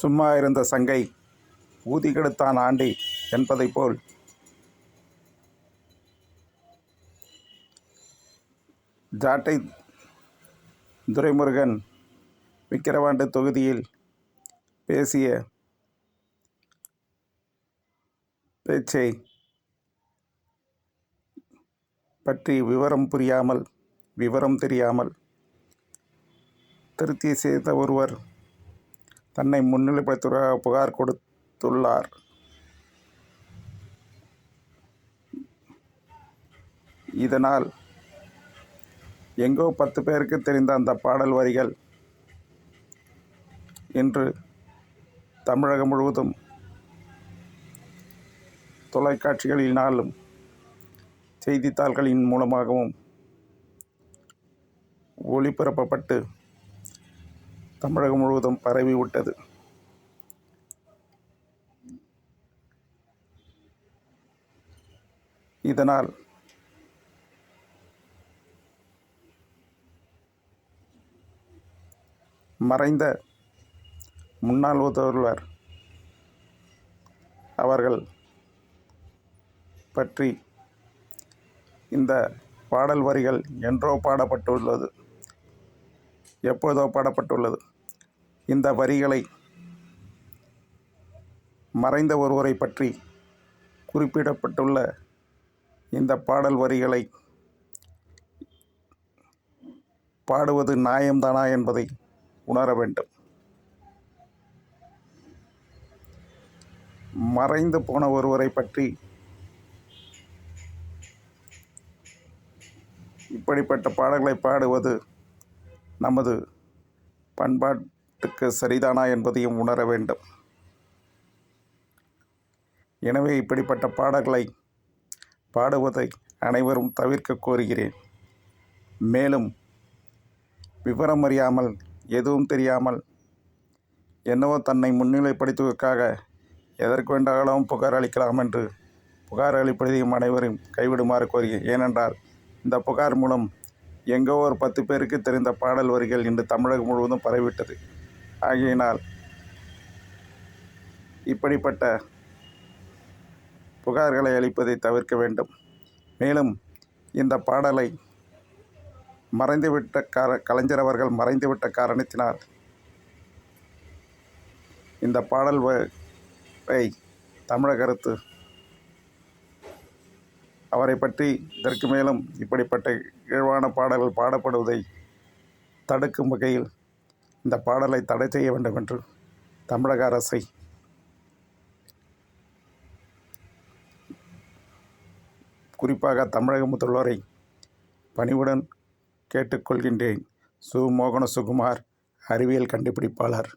சும்மா இருந்த சங்கை ஊதி கெடுத்தான் ஆண்டி என்பதைப் போல். ஜாட்டை துரைமுருகன் விக்கிரவாண்டு தொகுதியில் பேசிய பேச்சை பற்றி விவரம் புரியாமல் விவரம் தெரியாமல் திருத்தி செய்த ஒருவர் தன்னை முன்னிலைப்படுத்துவதாக புகார் கொடுத்துள்ளார். இதனால் எங்கோ பத்து பேருக்கு தெரிந்த அந்த பாடல் வரிகள் இன்று தமிழகம் முழுவதும் தொலைக்காட்சிகளினாலும் செய்தித்தாள்களின் மூலமாகவும் ஒளிபரப்பப்பட்டு தமிழகம் முழுவதும் பரவிவிட்டது இதனால் மறைந்த முன்னாள் முதல்வர் அவர்கள் பற்றி இந்த பாடல் வரிகள் என்றோ பாடப்பட்டுள்ளது எப்பொழுதோ பாடப்பட்டுள்ளது. இந்த வரிகளை மறைந்த ஒருவரை பற்றி குறிப்பிடப்பட்டுள்ள இந்த பாடல் வரிகளை பாடுவது நியாயம்தானா என்பதை உணர வேண்டும். மறைந்து போன ஒருவரை பற்றி இப்படிப்பட்ட பாடல்களை பாடுவது நமது பண்பாட்டுக்கு சரிதானா என்பதையும் உணர வேண்டும். எனவே இப்படிப்பட்ட பாடல்களை பாடுவதை அனைவரும் தவிர்க்க கோருகிறேன். மேலும் விவரம் அறியாமல் எதுவும் தெரியாமல் என்னவோ தன்னை முன்னிலைப்படுத்துவதற்காக எதற்கு வேண்டாலும் புகார் அளிக்கலாம் என்று புகார் அளிப்பதையும் அனைவரும் கைவிடுமாறு கோருகிறேன். ஏனென்றால் இந்த புகார் மூலம் எங்கோ ஒரு பத்து பேருக்கு தெரிந்த பாடல் வரிகள் இன்று தமிழகம் முழுவதும் பரவிவிட்டது. ஆகையினால் இப்படிப்பட்ட புகார்களை அளிப்பதை தவிர்க்க வேண்டும். மேலும் இந்த பாடலை மறைந்துவிட்ட கார கலைஞர் அவர்கள் மறைந்துவிட்ட காரணத்தினால் இந்த பாடல் வரை தமிழக கருத்து அவரை பற்றி இதற்கு மேலும் இப்படிப்பட்ட இழிவான பாடல்கள் பாடப்படுவதை தடுக்கும் வகையில் இந்த பாடலை தடை செய்ய வேண்டும் என்று தமிழக அரசை குறிப்பாக தமிழக முதல்வரை பணிவுடன் கேட்டுக்கொள்கின்றேன். சு. மோகன சுகுமார் அறிவியல் கண்டுபிடிப்பாளர்.